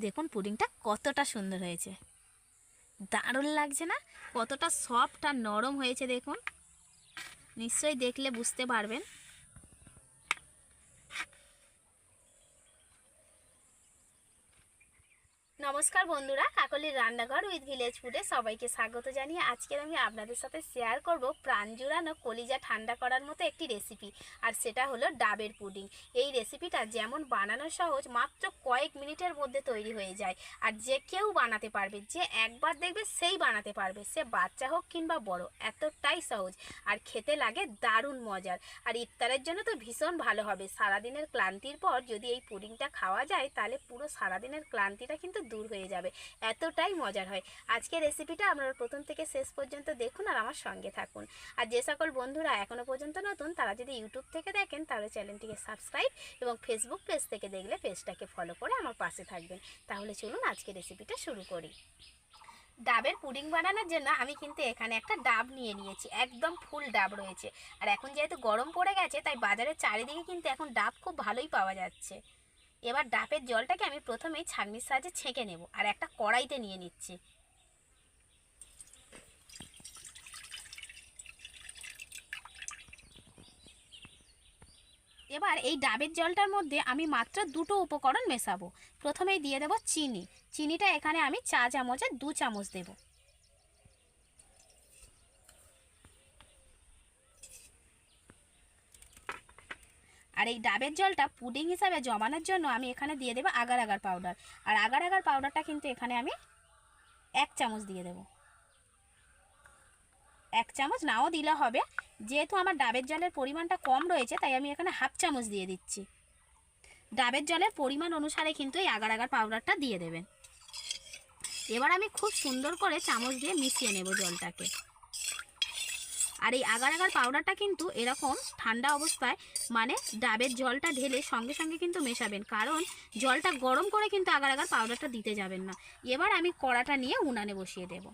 দেখুন পুডিংটা কতটা সুন্দর হয়েছে। দারুণ লাগছে না? কতটা সফট আর নরম হয়েছে দেখুন। নিশ্চয়ই দেখলে বুঝতে পারবেন। নমস্কার বন্ধুরা কাকলির রান্নাঘর উইথ ভিলেজ ফুডে সবাইকে স্বাগত জানিয়ে আজকের আমি আপনাদের সাথে শেয়ার করব প্রাণ জুড়ানো কলিজা ঠান্ডা করার মতো একটি রেসিপি আর সেটা হলো ডাবের পুডিং। এই রেসিপিটা যেমন বানানো সহজ, মাত্র কয়েক মিনিটের মধ্যে তৈরি হয়ে যায়। আর যে কেউ বানাতে পারবে, যে একবার দেখবে সেই বানাতে পারবে, সে বাচ্চা হোক কিংবা বড়, এতটাই সহজ। আর খেতে লাগে দারুণ মজার। আর ইফতারের জন্য তো ভীষণ ভালো হবে। সারাদিনের ক্লান্তির পর যদি এই পুডিংটা খাওয়া যায়, তাহলে পুরো সারাদিনের ক্লান্তিটা কিন্তু দূর হয়ে যাবে। এতটাই মজার হয়। আজকের রেসিপিটা আপনারা প্রথম থেকে শেষ পর্যন্ত দেখুন আর আমার সঙ্গে থাকুন। আর যে সকল বন্ধুরা এখনও পর্যন্ত নতুন, তারা যদি ইউটিউব থেকে দেখেন, তাহলে চ্যানেলটিকে সাবস্ক্রাইব এবং ফেসবুক পেজ থেকে দেখলে পেজটাকে ফলো করে আমার পাশে থাকবেন। তাহলে চলুন আজকে রেসিপিটা শুরু করি। ডাবের পুডিং বানানোর জন্য আমি কিন্তু এখানে একটা ডাব নিয়ে নিয়েছি। একদম ফুল ডাব রয়েছে। আর এখন যেহেতু গরম পড়ে গেছে, তাই বাজারের চারিদিকে কিন্তু এখন ডাব খুব ভালোই পাওয়া যাচ্ছে। এবার ডাবের জলটাকে আমি প্রথমেই ছাঁকনির সাহায্যে ছেঁকে নেব আর একটা কড়াইতে নিয়ে নিচ্ছি। এবার এই ডাবের জলটার মধ্যে আমি মাত্র দুটো উপকরণ মেশাবো। প্রথমেই দিয়ে দেব চিনি। চিনিটা এখানে আমি চা চামচে দু চামচ দেব। আর এই ডাবের জলটা পুডিং হিসাবে জমানোর জন্য আমি এখানে দিয়ে দেবো আগার আগার পাউডার আর আগার আগার পাউডারটা কিন্তু এখানে আমি এক চামচ দিয়ে দেব। এক চামচ নাও দিলে হবে। যেহেতু আমার ডাবের জলের পরিমাণটা কম রয়েছে, তাই আমি এখানে হাফ চামচ দিয়ে দিচ্ছি। ডাবের জলের পরিমাণ অনুসারে কিন্তু এই আগার আগার পাউডারটা দিয়ে দেবেন। এবার আমি খুব সুন্দর করে চামচ দিয়ে মিশিয়ে নেব জলটাকে। আর এই আগার আগার পাউডারটা কিন্তু এরকম ঠান্ডা অবস্থায় মানে ডাবের জলটা ঢেলে সঙ্গে সঙ্গে কিন্তু মেশাবেন। কারণ জলটা গরম করে কিন্তু আগার আগার পাউডারটা দিতে যাবেন না। এবার আমি কড়াটা নিয়ে উনানে বসিয়ে দেব।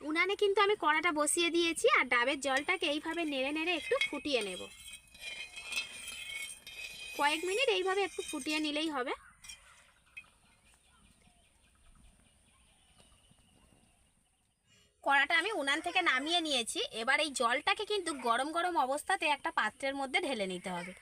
উনানে কিন্তু আমি কড়াটা বসিয়ে দিয়েছি আর ডাবের জলটাকে এইভাবে নেড়ে নেড়ে একটু ফুটিয়ে নেব। কয়েক মিনিট এইভাবে একটু ফুটিয়ে নিলেই হবে। কড়াটা আমি উনান থেকে নামিয়ে নিয়েছি। এবার এই জলটাকে কিন্তু গরম গরম অবস্থাতে একটা পাত্রের মধ্যে ঢেলে নিতে হবে।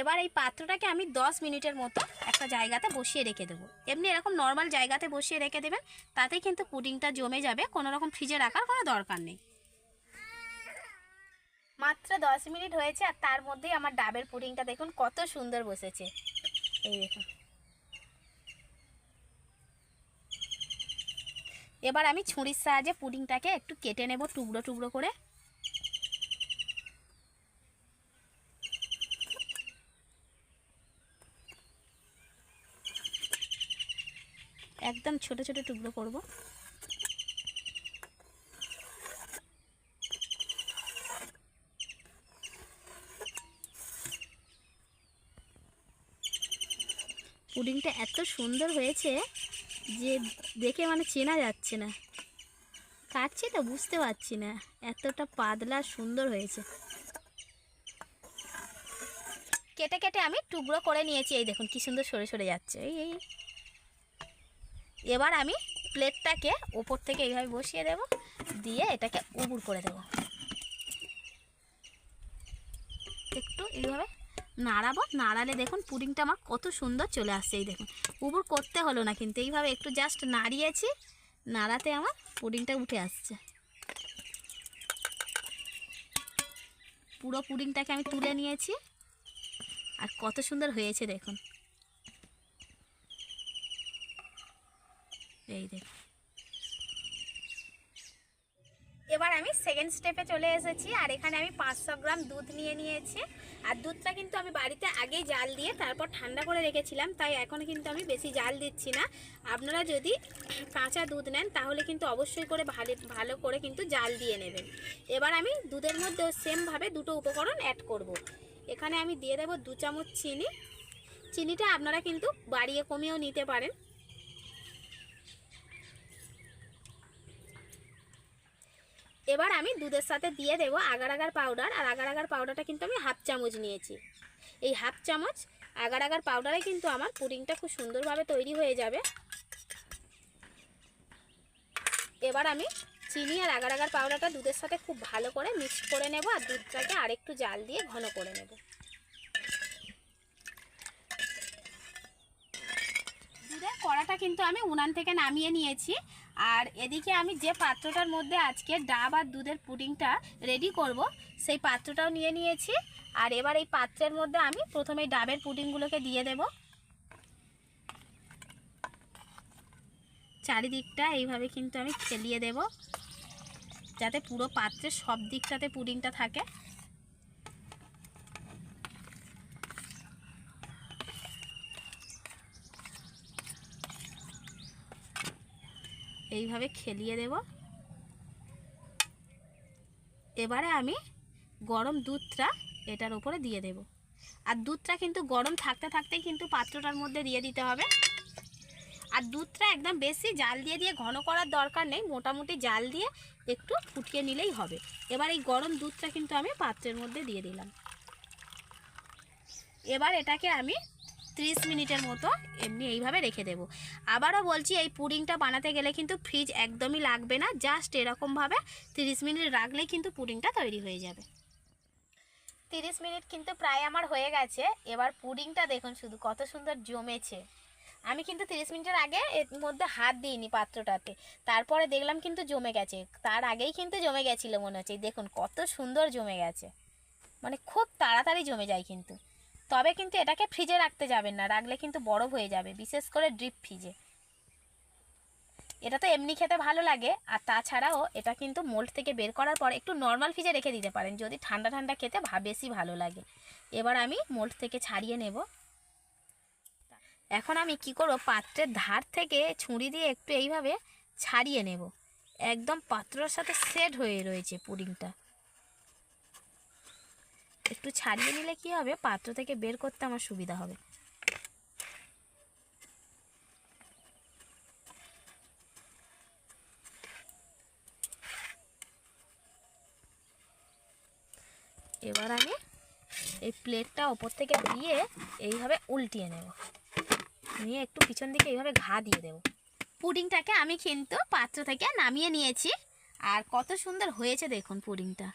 এবার এই পাত্রটাকে আমি 10 মিনিটের মতো একটা জায়গাতে বসিয়ে রেখে দেবো। এমনি এরকম নর্মাল জায়গাতে বসিয়ে রেখে দেবেন তাতে কিন্তু পুডিংটা জমে যাবে, কোনো রকম ফ্রিজে রাখার কোনো দরকার নেই। মাত্র 10 মিনিট হয়েছে আর তার মধ্যেই আমার ডাবের পুডিংটা দেখুন কত সুন্দর বসেছে। এই দেখুন। এবার আমি ছুরির সাহায্যে পুডিংটাকে একটু কেটে নেব টুকরো টুকরো করে। একদম ছোট ছোট টুকরো করব। পুডিংটা এত সুন্দর হয়েছে যে দেখে মানে চেনা যাচ্ছে না। কাটছি তো বুঝতে পারছি না এতটা পাতলা সুন্দর হয়েছে। কেটে কেটে আমি টুকরো করে নিয়েছি, এই দেখুন কি সুন্দর সরে সরে যাচ্ছে। এই এই। এবার আমি প্লেটটাকে ওপর থেকে এইভাবে বসিয়ে দেব, দিয়ে এটাকে উবুর করে দেব। একটু এইভাবে নাড়াবো, নাড়ালে দেখুন পুডিংটা আমার কত সুন্দর চলে আসছে, এই দেখুন। উবুর করতে হলো না কিন্তু, এইভাবে একটু জাস্ট নাড়িয়েছি, নাড়াতে আমার পুডিংটা উঠে আসছে। পুরো পুডিংটাকে আমি তুলে নিয়েছি, আর কত সুন্দর হয়েছে দেখুন। এই দেখুন এবার আমি সেকেন্ড স্টেপে চলে এসেছি, আর এখানে আমি পাঁচশো গ্রাম দুধ নিয়ে নিয়েছি। আর দুধটা কিন্তু আমি বাড়িতে আগেই জাল দিয়ে তারপর ঠান্ডা করে রেখেছিলাম, তাই এখন কিন্তু আমি বেশি জাল দিচ্ছি না। আপনারা যদি কাঁচা দুধ নেন, তাহলে কিন্তু অবশ্যই করে ভালো ভালো করে কিন্তু জাল দিয়ে নেবেন। এবার আমি দুধের মধ্যে সেমভাবে দুটো উপকরণ অ্যাড করব। এখানে আমি দিয়ে দেবো দু চামচ চিনি। চিনিটা আপনারা কিন্তু বাড়িয়ে কমিয়েও নিতে পারেন। এবার আমি দুধের সাথে দিয়ে দেবো আগার আগার পাউডার আর আগার আগার পাউডারটা কিন্তু আমি হাফ চামচ নিয়েছি। এই হাফ চামচ আগার আগার পাউডারে কিন্তু আমার পুডিংটা খুব সুন্দরভাবে তৈরি হয়ে যাবে। এবার আমি চিনি আর আগার আগার পাউডারটা দুধের সাথে খুব ভালো করে মিক্স করে নেব, আর দুধটাকে আরেকটু জাল দিয়ে ঘন করে নেব। দুধের কড়াটা কিন্তু আমি উনান থেকে নামিয়ে নিয়েছি। আর এদিকে আমি যে পাত্রটার মধ্যে আজকে ডাব আর দুধের পুডিংটা রেডি করব, সেই পাত্রটাও নিয়ে নিয়েছি। আর এবার এই পাত্রের মধ্যে আমি প্রথমে ডাবের পুডিংগুলোকে দিয়ে দেব। চারিদিকটা এইভাবে কিন্তু আমি খেলিয়ে দেব, যাতে পুরো পাত্রের সব দিকটাতে পুডিংটা থাকে। এইভাবে খেলিয়ে দেব। এবারে আমি গরম দুধটা এটার উপরে দিয়ে দেব। আর দুধটা কিন্তু গরম থাকতে থাকতেই কিন্তু পাত্রটার মধ্যে দিয়ে দিতে হবে। আর দুধটা একদম বেশি জাল দিয়ে দিয়ে ঘন করার দরকার নেই, মোটামুটি জাল দিয়ে একটু ফুটিয়ে নিলেই হবে। এবার এই গরম দুধটা কিন্তু আমি পাত্রের মধ্যে দিয়ে দিলাম। এবার এটাকে আমি 30 মিনিটের মতো এমনি এইভাবে রেখে দেব। আবারও বলছি, এই পুডিংটা বানাতে গেলে কিন্তু ফ্রিজ একদমই লাগবে না, জাস্ট এরকমভাবে 30 মিনিট রাখলেই কিন্তু পুডিংটা তৈরি হয়ে যাবে। 30 মিনিট কিন্তু প্রায় আমার হয়ে গেছে। এবার পুডিংটা দেখুন শুধু কত সুন্দর জমেছে। আমি কিন্তু 30 মিনিটের আগে এর মধ্যে হাত দিইনি পাত্রটাতে। তারপরে দেখলাম কিন্তু জমে গেছে। তার আগেই কিন্তু জমে গেছিল মনে হচ্ছে। দেখুন কত সুন্দর জমে গেছে। মানে খুব তাড়াতাড়ি জমে যায় কিন্তু। তবে কিন্তু এটাকে ফ্রিজে রাখতে যাবেন না, রাখলে কিন্তু বরফ হয়ে যাবে, বিশেষ করে ড্রিপ ফ্রিজে এটা তো এমনি খেতে ভালো লাগে, আর তাছাড়াও এটা কিন্তু মোল্ড থেকে বের করার পর একটু নর্মাল ফ্রিজে রেখে দিতে পারেন, যদি ঠান্ডা ঠান্ডা খেতে ভা- বেশি ভালো লাগে। এবার আমি মোল্ড থেকে ছাড়িয়ে নেব। এখন আমি কি করব, পাত্রের ধার থেকে ছুরি দিয়ে একটু এইভাবে ছাড়িয়ে নেব। একদম পাত্রর সাথে সেট হয়ে রয়েছে পুডিংটা একটু ছাড়িয়ে নিলে কি হবে? পাত্র থেকে বের করতে আমার সুবিধা হবে। এবার আমি এই প্লেটটা ওপর থেকে দিয়ে এইভাবে উল্টিয়ে নেব। নিয়ে একটু পিছন দিকে এইভাবে ঘা দিয়ে দেব। পুডিংটাকে আমি কিন্তু পাত্র থেকে নামিয়ে নিয়েছি। আর কত সুন্দর হয়েছে দেখুন পুডিংটা।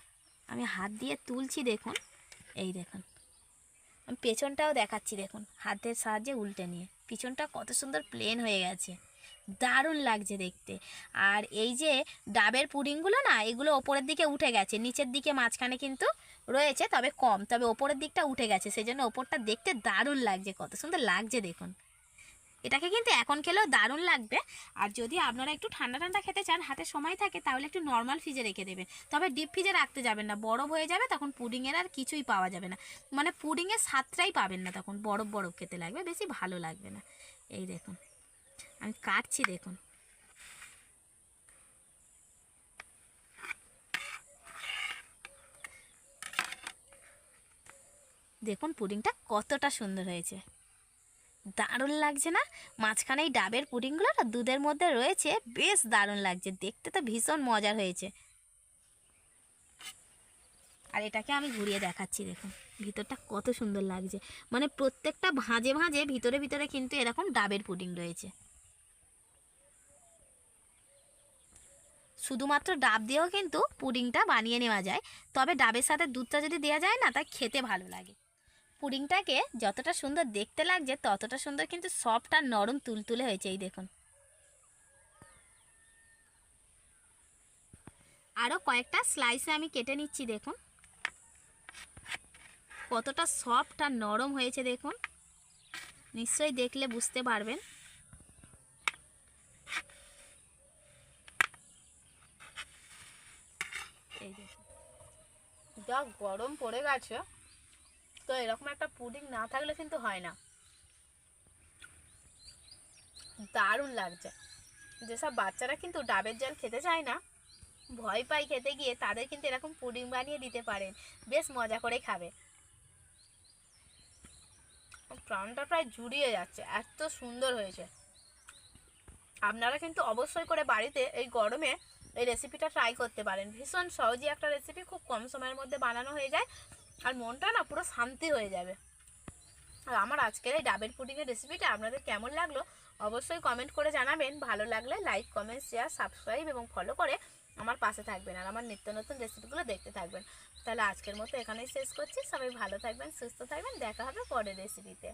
আমি হাত দিয়ে তুলছি দেখুন। এই দেখুন। আমি পেছনটাও দেখাচ্ছি, দেখুন। হাতের সাহায্যে উল্টে নিয়ে। পিছনটা কত সুন্দর প্লেন হয়ে গেছে। দারুণ লাগছে দেখতে। আর এই যে ডাবের পুডিংগুলো না, এগুলো ওপরের দিকে উঠে গেছে। নিচের দিকে মাঝখানে কিন্তু রয়েছে, তবে কম। তবে ওপরের দিকটা উঠে গেছে। সেই জন্য ওপরটা দেখতে দারুণ লাগছে। কত সুন্দর লাগছে দেখুন। এটাকে কিন্তু এখন খেলেও দারুণ লাগবে। আর যদি আপনারা একটু ঠান্ডা ঠান্ডা খেতে চান, হাতে সময় থাকে, তাহলে একটু নর্মাল ফ্রিজে রেখে দেবেন। তবে ডিপ ফ্রিজে রাখতে যাবেন না। বরফ হয়ে যাবে, তখন পুডিংয়ের আর কিছুই পাওয়া যাবে না। মানে পুডিংয়ের স্বাদটাই পাবেন না তখন। বরফ বরফ খেতে লাগবে, বেশি ভালো লাগবে না। এই দেখুন, আমি কাটছি, দেখুন। দেখুন পুডিংটা কতটা সুন্দর হয়েছে। দারুণ লাগছে না? মাঝখানে এই ডাবের পুডিংগুলো না দুধের মধ্যে রয়েছে, বেশ দারুণ লাগছে। দেখতে তো ভীষণ মজার হয়েছে। আর এটাকে আমি ঘুরিয়ে দেখাচ্ছি, দেখুন। ভিতরটা কত সুন্দর লাগছে। মানে প্রত্যেকটা ভাঁজে ভাঁজে ভিতরে ভিতরে কিন্তু এরকম ডাবের পুডিং রয়েছে। শুধুমাত্র ডাব দিয়েও কিন্তু পুডিংটা বানিয়ে নেওয়া যায়। তবে ডাবের সাথে দুধটা যদি দেওয়া যায় না, তা খেতে ভালো লাগে। পুডিংটাকে যতটা সুন্দর দেখতে লাগছে, ততটা সুন্দর কিন্তু সফট আর নরম তুলতুলে হয়েছে, এই দেখুন। আরও কয়েকটা স্লাইসে আমি কেটে নিচ্ছি, দেখুন। কতটা সফট আর নরম হয়েছে, দেখুন। নিশ্চয়ই দেখলে বুঝতে পারবেন। যা গরম পড়ে গেছে। তো এরকম একটা পুডিং না থাকলে কিন্তু হয় না। দারুণ লাগছে। যেসব বাচ্চারা কিন্তু ডাবের জল খেতে চায় না, ভয় পায় খেতে গিয়ে, তাদের কিন্তু এরকম পুডিং বানিয়ে দিতে পারেন বেশ মজা করে খাবে। প্রাণটা প্রায় জুড়িয়ে যাচ্ছে, এত সুন্দর হয়েছে। আপনারা কিন্তু অবশ্যই করে বাড়িতে এই গরমে এই রেসিপিটা ট্রাই করতে পারেন। ভীষণ সহজে একটা রেসিপি খুব কম সময়ের মধ্যে বানানো হয়ে যায়। আর মনটা না পুরো শান্তি হয়ে যাবে। আর আমার আজকের এই ডাবের পুডিংয়ের রেসিপিটা আপনাদের কেমন লাগল অবশ্যই কমেন্ট করে জানাবেন। ভালো লাগলে লাইক কমেন্ট শেয়ার সাবস্ক্রাইব এবং ফলো করে আমার পাশে থাকবেন আর আমার নিত্য নতুন রেসিপিগুলো দেখতে থাকবেন। তাহলে আজকের মতো এখানেই শেষ করছি। সবাই ভালো থাকবেন, সুস্থ থাকবেন। দেখা হবে পরের রেসিপিতে